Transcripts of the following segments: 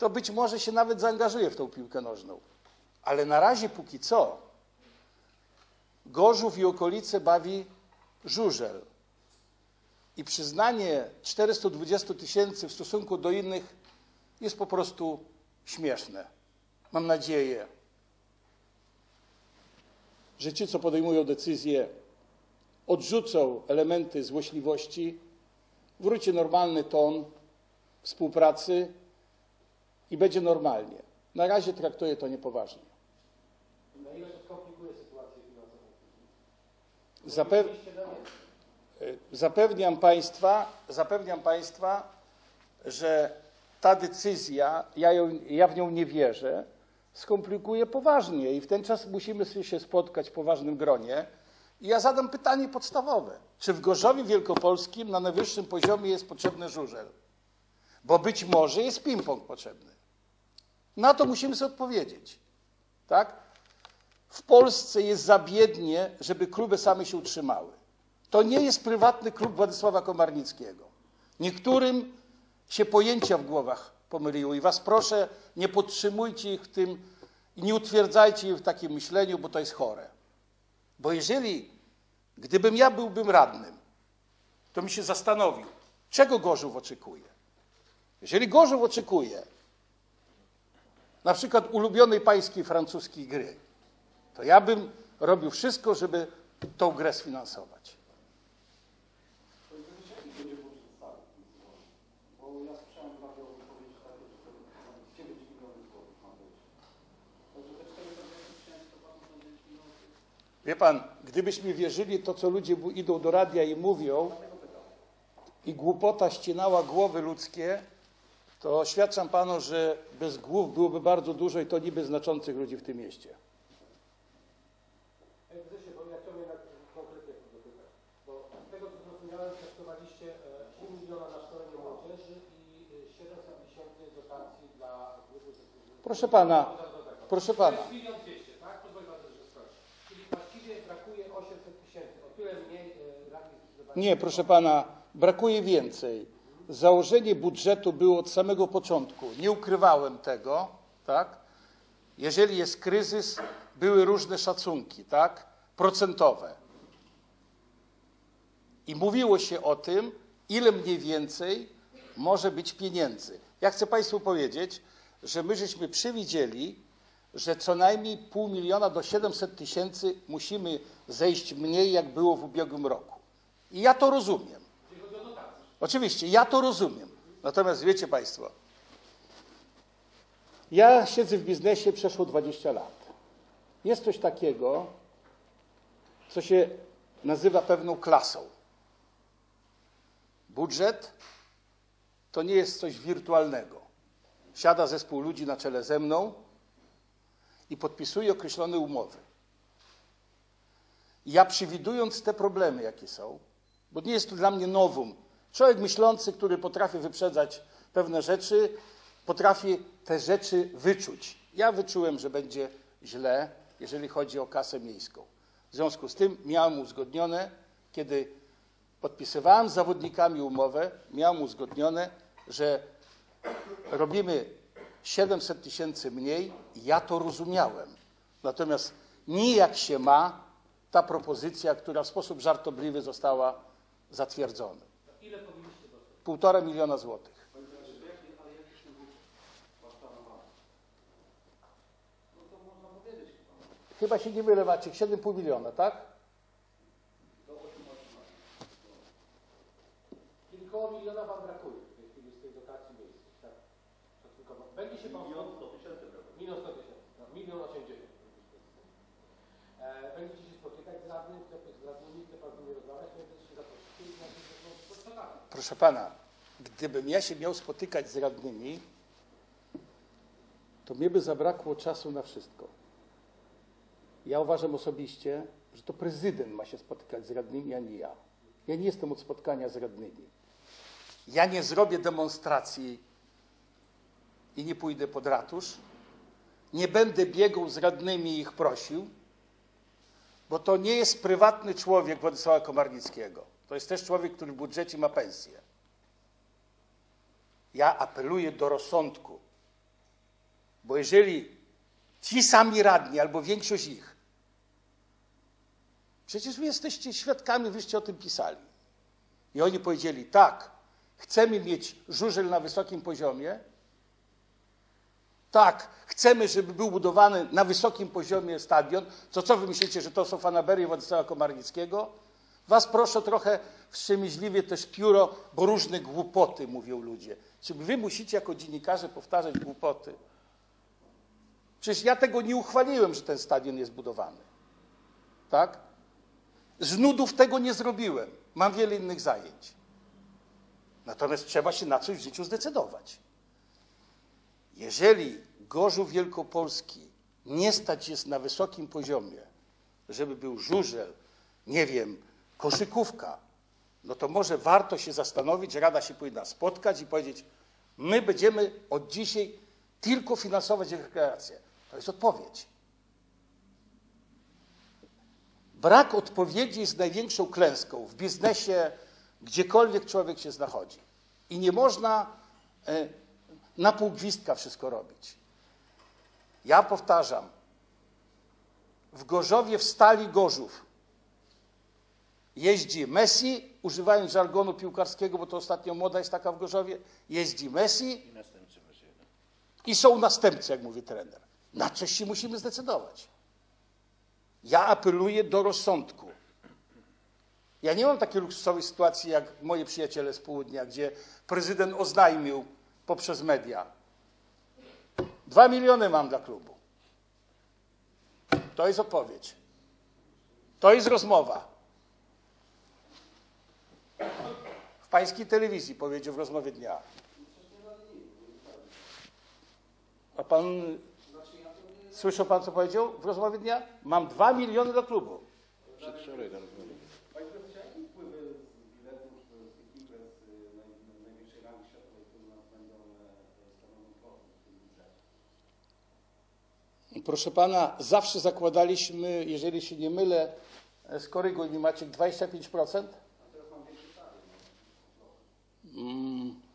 to być może się nawet zaangażuje w tą piłkę nożną. Ale na razie póki co Gorzów i okolice bawi żużel. I przyznanie 420 tysięcy w stosunku do innych jest po prostu śmieszne. Mam nadzieję, że ci, co podejmują decyzje, odrzucą elementy złośliwości, wróci normalny ton współpracy i będzie normalnie. Na razie traktuję to niepoważnie. Na ile to skomplikuje sytuację finansową? Zapew... Zapewniam Państwa, zapewniam Państwa, że ta decyzja, ja, ją, ja w nią nie wierzę, skomplikuje poważnie i w ten czas musimy się spotkać w poważnym gronie. I ja zadam pytanie podstawowe. Czy w Gorzowie Wielkopolskim na najwyższym poziomie jest potrzebny żużel? Bo być może jest ping-pong potrzebny. Na to musimy sobie odpowiedzieć. Tak? W Polsce jest za biednie, żeby kluby same się utrzymały. To nie jest prywatny klub Władysława Komarnickiego. Niektórym się pojęcia w głowach pomyliły i was proszę, nie podtrzymujcie ich w tym i nie utwierdzajcie ich w takim myśleniu, bo to jest chore. Bo jeżeli, gdybym ja byłbym radnym, to mi się zastanowił, czego Gorzów oczekuje. Jeżeli Gorzów oczekuje na przykład ulubionej pańskiej francuskiej gry, to ja bym robił wszystko, żeby tą grę sfinansować. To jest jaki będzie budżet stały w tym sezonie? Bo ja słyszałem nawet o wypowiedzi takie, że to tam 9 milionów złotych ma być. Także te 420 tysięcy to płacą 9 milionów. Wie pan, gdybyśmy wierzyli to, co ludzie idą do radia i mówią, i głupota ścinała głowy ludzkie, to oświadczam panu, że bez głów byłoby bardzo dużo i to niby znaczących ludzi w tym mieście. Panie prezesie, bo ja chciałbym jednak konkretnie dopytać. Bo z tego co zrozumiałem, przygotowaliście e, pół miliona na szkolenie młodzieży i e, 700 tysięcy dotacji dla grupy Proszę pana, proszę pana. To jest tak? Pozwoli pan, że skończę. Czyli właściwie brakuje 800 tysięcy. O tyle mniej e, radni zdecydowali. Nie, proszę pana, brakuje więcej. Założenie budżetu było od samego początku. Nie ukrywałem tego, tak? Jeżeli jest kryzys, były różne szacunki, tak? Procentowe. I mówiło się o tym, ile mniej więcej może być pieniędzy. Ja chcę Państwu powiedzieć, że my żeśmy przewidzieli, że co najmniej pół miliona do 700 tysięcy musimy zejść mniej, jak było w ubiegłym roku. I ja to rozumiem. Oczywiście, ja to rozumiem. Natomiast wiecie Państwo, ja siedzę w biznesie przeszło 20 lat. Jest coś takiego, co się nazywa pewną klasą. Budżet to nie jest coś wirtualnego. Siada zespół ludzi na czele ze mną i podpisuje określone umowy. Ja przewidując te problemy, jakie są, bo nie jest to dla mnie nowum, człowiek myślący, który potrafi wyprzedzać pewne rzeczy, potrafi te rzeczy wyczuć. Ja wyczułem, że będzie źle, jeżeli chodzi o kasę miejską. W związku z tym miałem uzgodnione, kiedy podpisywałem z zawodnikami umowę, miałem uzgodnione, że robimy 700 tysięcy mniej. Ja to rozumiałem. Natomiast nijak się ma ta propozycja, która w sposób żartobliwy została zatwierdzona. Ile powinniście dostać? Półtora miliona złotych. No to można powiedzieć chyba. Chyba się nie mylę, Maciek, 7,5 miliona, tak? Do 8 Czyli koło miliona wam brakuje w tej chwili z tej dotacji miejskiej, tak? Szacunkowo. Będzie się pan... Milion 100 tysięcy brakuje. Milion 100 tysięcy, no, milion 80. E, będziecie się spotykać z radnym, chce, z radnymi, chce pan z nimi rozmawiać, będziecie się zaprosić i znaczy, że to spotkamy. Proszę pana, gdybym ja się miał spotykać z radnymi, to mnie by zabrakło czasu na wszystko. Ja uważam osobiście, że to prezydent ma się spotykać z radnymi, a nie ja. Ja nie jestem od spotkania z radnymi. Ja nie zrobię demonstracji i nie pójdę pod ratusz. Nie będę biegł z radnymi i ich prosił, bo to nie jest prywatny człowiek Władysława Komarnickiego. To jest też człowiek, który w budżecie ma pensję. Ja apeluję do rozsądku. Bo jeżeli ci sami radni albo większość ich, przecież wy jesteście świadkami, wyście o tym pisali. I oni powiedzieli: tak, chcemy mieć żużel na wysokim poziomie, tak, chcemy, żeby był budowany na wysokim poziomie stadion. To co wy myślicie, że to są fanaberie Władysława Komarnickiego? Was proszę trochę wstrzemięźliwie też pióro, bo różne głupoty mówią ludzie. Czy wy musicie jako dziennikarze powtarzać głupoty? Przecież ja tego nie uchwaliłem, że ten stadion jest budowany. Tak? Z nudów tego nie zrobiłem. Mam wiele innych zajęć. Natomiast trzeba się na coś w życiu zdecydować. Jeżeli Gorzów Wielkopolski nie stać jest na wysokim poziomie, żeby był żużel, nie wiem, koszykówka, no to może warto się zastanowić, Rada się powinna spotkać i powiedzieć, my będziemy od dzisiaj tylko finansować rekreację. To jest odpowiedź. Brak odpowiedzi jest największą klęską w biznesie, gdziekolwiek człowiek się znachodzi. I nie można e, na pół gwizdka wszystko robić. Ja powtarzam, w Gorzowie w Stali Gorzów jeździ Messi, używając żargonu piłkarskiego, bo to ostatnio moda jest taka w Gorzowie, jeździ Messi I są następcy, jak mówi trener. Na coś się musimy zdecydować. Ja apeluję do rozsądku. Ja nie mam takiej luksusowej sytuacji jak moi przyjaciele z południa, gdzie prezydent oznajmił poprzez media. Dwa miliony mam dla klubu. To jest odpowiedź. To jest rozmowa. W pańskiej telewizji powiedział w rozmowie dnia. A pan. Słyszał pan, co powiedział w rozmowie dnia? Mam dwa miliony dla klubu. Proszę pana, zawsze zakładaliśmy, jeżeli się nie mylę, e, skoryguj mi Maciek, 25%?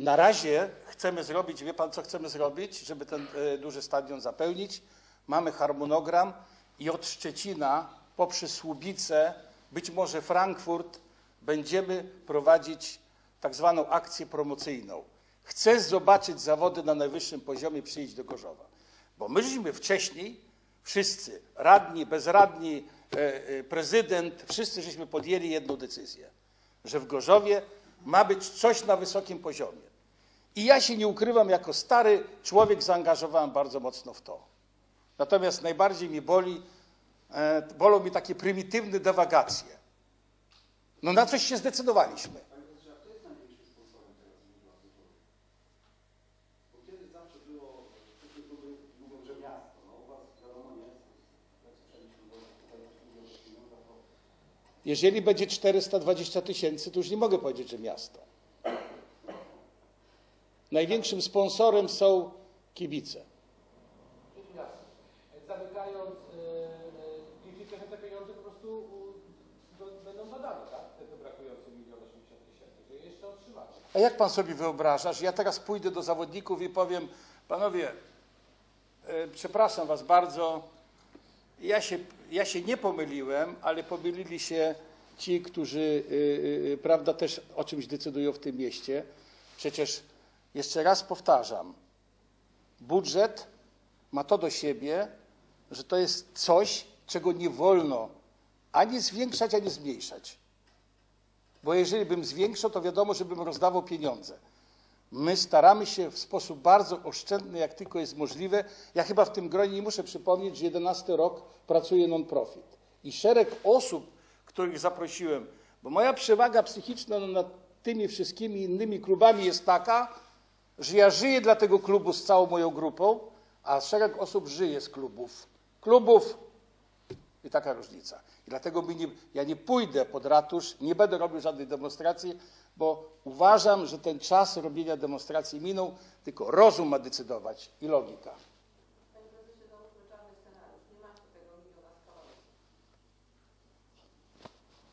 Na razie chcemy zrobić, wie pan co chcemy zrobić, żeby ten e, duży stadion zapełnić? Mamy harmonogram i od Szczecina poprzez Słubice, być może Frankfurt, będziemy prowadzić tak zwaną akcję promocyjną. Chcę zobaczyć zawody na najwyższym poziomie, przyjść do Gorzowa. Bo my żeśmy wcześniej, wszyscy, radni, bezradni, e, e, prezydent, wszyscy żeśmy podjęli jedną decyzję, że w Gorzowie ma być coś na wysokim poziomie. I ja się nie ukrywam, jako stary człowiek zaangażowałem bardzo mocno w to. Natomiast najbardziej mnie boli, e, bolą mi takie prymitywne dewagacje. No na coś się zdecydowaliśmy. No Jeżeli będzie 420 tysięcy, to już nie mogę powiedzieć, że miasto. Największym sponsorem są kibice. Jasne. Zamykając, jeśli chcemy te pieniądze po prostu u, do, będą badane, tak? Te, te brakujące milion 80 tysięcy, że je jeszcze otrzymacie. A jak pan sobie wyobrażasz? Ja teraz pójdę do zawodników i powiem, panowie, e, przepraszam was bardzo, ja się, ja się nie pomyliłem, ale pomylili się ci, którzy, e, e, prawda, też o czymś decydują w tym mieście. Przecież, jeszcze raz powtarzam, budżet ma to do siebie, że to jest coś, czego nie wolno ani zwiększać, ani zmniejszać. Bo jeżeli bym zwiększał, to wiadomo, że bym rozdawał pieniądze. My staramy się w sposób bardzo oszczędny, jak tylko jest możliwe. Ja chyba w tym gronie nie muszę przypomnieć, że 11 rok pracuję non-profit. I szereg osób, których zaprosiłem, bo moja przewaga psychiczna nad tymi wszystkimi innymi klubami jest taka, że ja żyję dla tego klubu z całą moją grupą, a szereg osób żyje z klubów. Klubów, i taka różnica. I dlatego nie, ja nie pójdę pod ratusz, nie będę robił żadnej demonstracji, bo uważam, że ten czas robienia demonstracji minął, tylko rozum ma decydować i logika.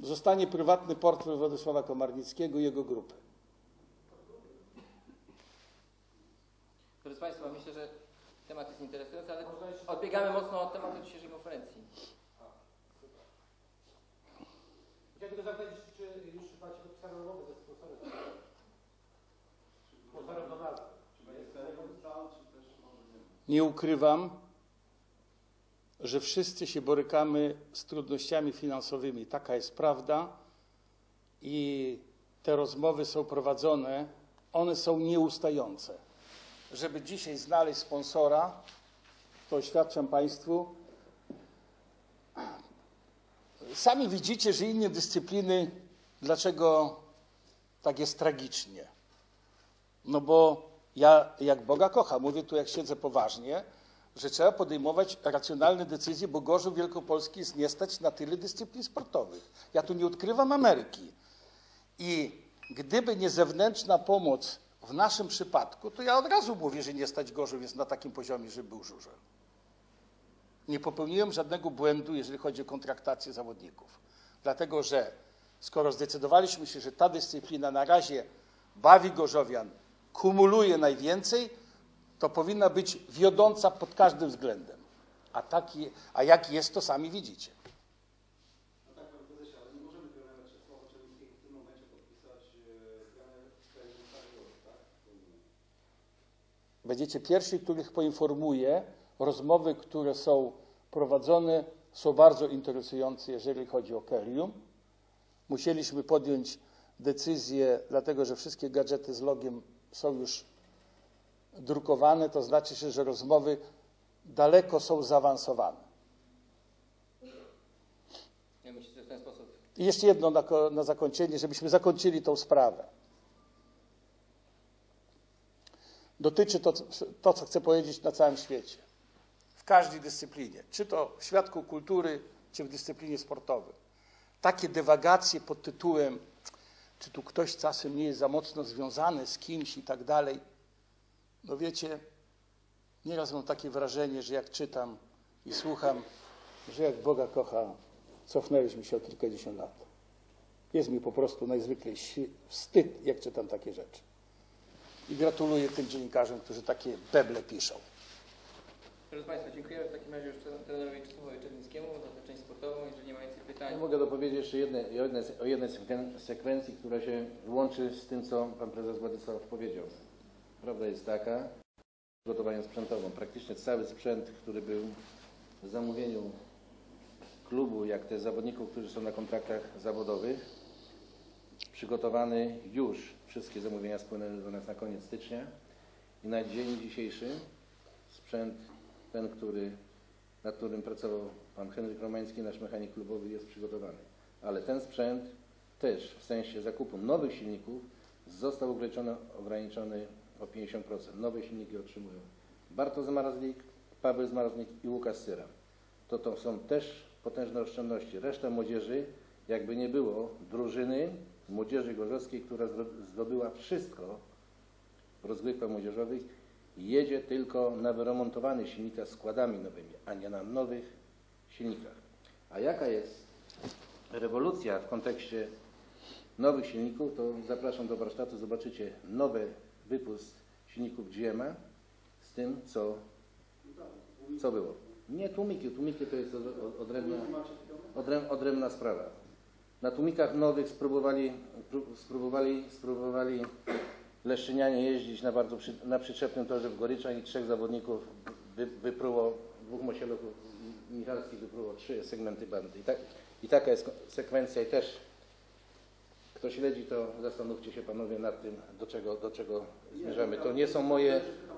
Zostanie prywatny portfel Władysława Komarnickiego i jego grupy. Proszę Państwa, myślę, że temat jest interesujący, ale odbiegamy mocno od tematu dzisiejszej konferencji. Chciałem tylko zapytać, czy już macie podpisaną umowę ze sponsorem? Sponsorem Donalda. Czy będzie ten stal, czy też może nie? Nie ukrywam, że wszyscy się borykamy z trudnościami finansowymi. Taka jest prawda i te rozmowy są prowadzone, one są nieustające. Żeby dzisiaj znaleźć sponsora, to oświadczam Państwu, sami widzicie, że inne dyscypliny, dlaczego tak jest tragicznie. No bo ja jak Boga kocham, mówię tu jak siedzę poważnie, że trzeba podejmować racjonalne decyzje, bo Gorzów Wielkopolski jest nie stać na tyle dyscyplin sportowych. Ja tu nie odkrywam Ameryki. I gdyby nie zewnętrzna pomoc w naszym przypadku, to ja od razu mówię, że nie stać Gorzów jest na takim poziomie, że był żużel. Nie popełniłem żadnego błędu, jeżeli chodzi o kontraktację zawodników. Dlatego, że skoro zdecydowaliśmy się, że ta dyscyplina na razie bawi Gorzowian, kumuluje najwięcej, to powinna być wiodąca pod każdym względem. A, taki, a jak jest, to sami widzicie. No tak, panie prezesie, ale nie możemy trenera Czesława Czerwińskiego w tym momencie podpisać e, trener trener Stary tak? Będziecie pierwsi, których poinformuję. Rozmowy, które są prowadzone, są bardzo interesujące, jeżeli chodzi o Kerium. Musieliśmy podjąć decyzję, dlatego że wszystkie gadżety z logiem są już drukowane, to znaczy się, że rozmowy daleko są zaawansowane. I jeszcze jedno na, na zakończenie, żebyśmy zakończyli tą sprawę. Dotyczy to, to, co chcę powiedzieć na całym świecie. W każdej dyscyplinie, czy to w świadku kultury, czy w dyscyplinie sportowej. Takie dywagacje pod tytułem, czy tu ktoś czasem nie jest za mocno związany z kimś i tak dalej. No wiecie, nieraz mam takie wrażenie, że jak czytam i słucham, że jak Boga kocha, cofnęliśmy się o kilkadziesiąt lat. Jest mi po prostu najzwyklej ści- wstyd, jak czytam takie rzeczy. I gratuluję tym dziennikarzom, którzy takie beble piszą. Proszę Państwa, dziękujemy w takim razie już trenerowi Czesławowi Czerwińskiemu za tę część sportową. Jeżeli nie ma więcej pytań, Ja mogę dopowiedzieć jeszcze jedne, o jednej, o jednej sekwen- sekwencji, która się łączy z tym, co pan prezes Władysław powiedział. Prawda jest taka, przygotowaniem sprzętowym. Praktycznie cały sprzęt, który był w zamówieniu klubu, jak też zawodników, którzy są na kontraktach zawodowych, przygotowany już. Wszystkie zamówienia spłynęły do nas na koniec stycznia i na dzień dzisiejszy sprzęt, ten, który, nad którym pracował pan Henryk Romański, nasz mechanik klubowy, jest przygotowany. Ale ten sprzęt też w sensie zakupu nowych silników został ograniczony, ograniczony o 50%. Nowe silniki otrzymują Bartosz Zmarzlik, Paweł Zmarzlik i Łukasz Syra. To, to są też potężne oszczędności. Reszta młodzieży, jakby nie było, drużyny młodzieży gorzowskiej, która zdo- zdobyła wszystko w rozgrywkach młodzieżowych, jedzie tylko na wyremontowanych silnikach z składami nowymi, a nie na nowych silnikach. A jaka jest rewolucja w kontekście nowych silników, to zapraszam do warsztatu, zobaczycie nowy wypust silników GMA z tym, co, co było. Nie tłumiki, tłumiki to jest od- od- odrębna, odrę- odrębna sprawa. Na tłumikach nowych spróbowali, pró- spróbowali, spróbowali Leszczynianie jeździć na bardzo przy, na przyczepnym torze w Goryczach i trzech zawodników wy, wypruło, dwóch mosielów Michalskich wypruło trzy segmenty bandy. I, tak, I taka jest sekwencja i też kto śledzi, to zastanówcie się panowie nad tym, do czego, do czego zmierzamy. To nie są moje... No,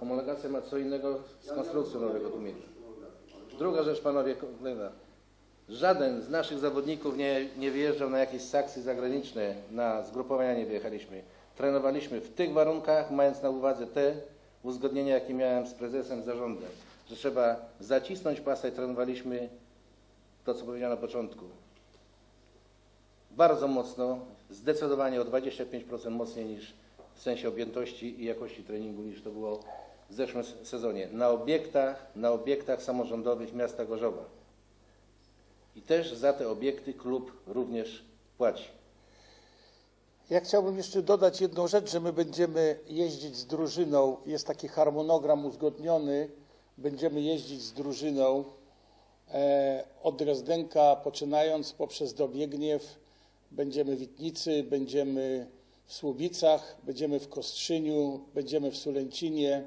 homologacja ma co innego z konstrukcją nowego tłumika. Druga rzecz, panowie, kolejna. Żaden z naszych zawodników nie, nie wyjeżdżał na jakieś saksy zagraniczne, na zgrupowania nie wyjechaliśmy. Trenowaliśmy w tych warunkach, mając na uwadze te uzgodnienia, jakie miałem z prezesem zarządem, że trzeba zacisnąć pasa i trenowaliśmy to, co powiedziałem na początku. Bardzo mocno, zdecydowanie o 25% mocniej niż w sensie objętości i jakości treningu niż to było w zeszłym sezonie. Na obiektach, na obiektach samorządowych miasta Gorzowa. I też za te obiekty klub również płaci. Ja chciałbym jeszcze dodać jedną rzecz, że my będziemy jeździć z drużyną, jest taki harmonogram uzgodniony, będziemy jeździć z drużyną e, od Drezdenka, poczynając poprzez Dobiegniew, będziemy w Witnicy, będziemy w Słubicach, będziemy w Kostrzyniu, będziemy w Sulęcinie,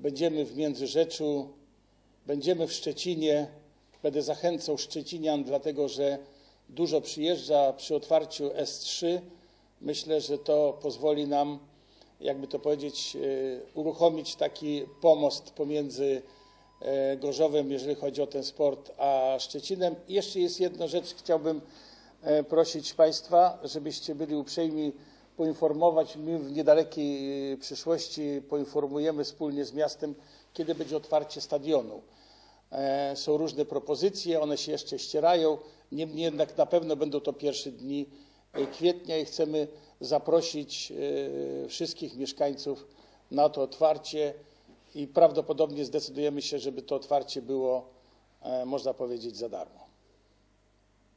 będziemy w Międzyrzeczu, będziemy w Szczecinie. Będę zachęcał Szczecinian, dlatego że dużo przyjeżdża przy otwarciu S3. Myślę, że to pozwoli nam, jakby to powiedzieć, e, uruchomić taki pomost pomiędzy e, Gorzowem, jeżeli chodzi o ten sport, a Szczecinem. I jeszcze jest jedna rzecz, chciałbym e, prosić Państwa, żebyście byli uprzejmi poinformować. My w niedalekiej e, przyszłości poinformujemy wspólnie z miastem, kiedy będzie otwarcie stadionu. E, Są różne propozycje, one się jeszcze ścierają. Niemniej jednak na pewno będą to pierwsze dni e, kwietnia i chcemy zaprosić e, wszystkich mieszkańców na to otwarcie i prawdopodobnie zdecydujemy się, żeby to otwarcie było, można powiedzieć, za darmo.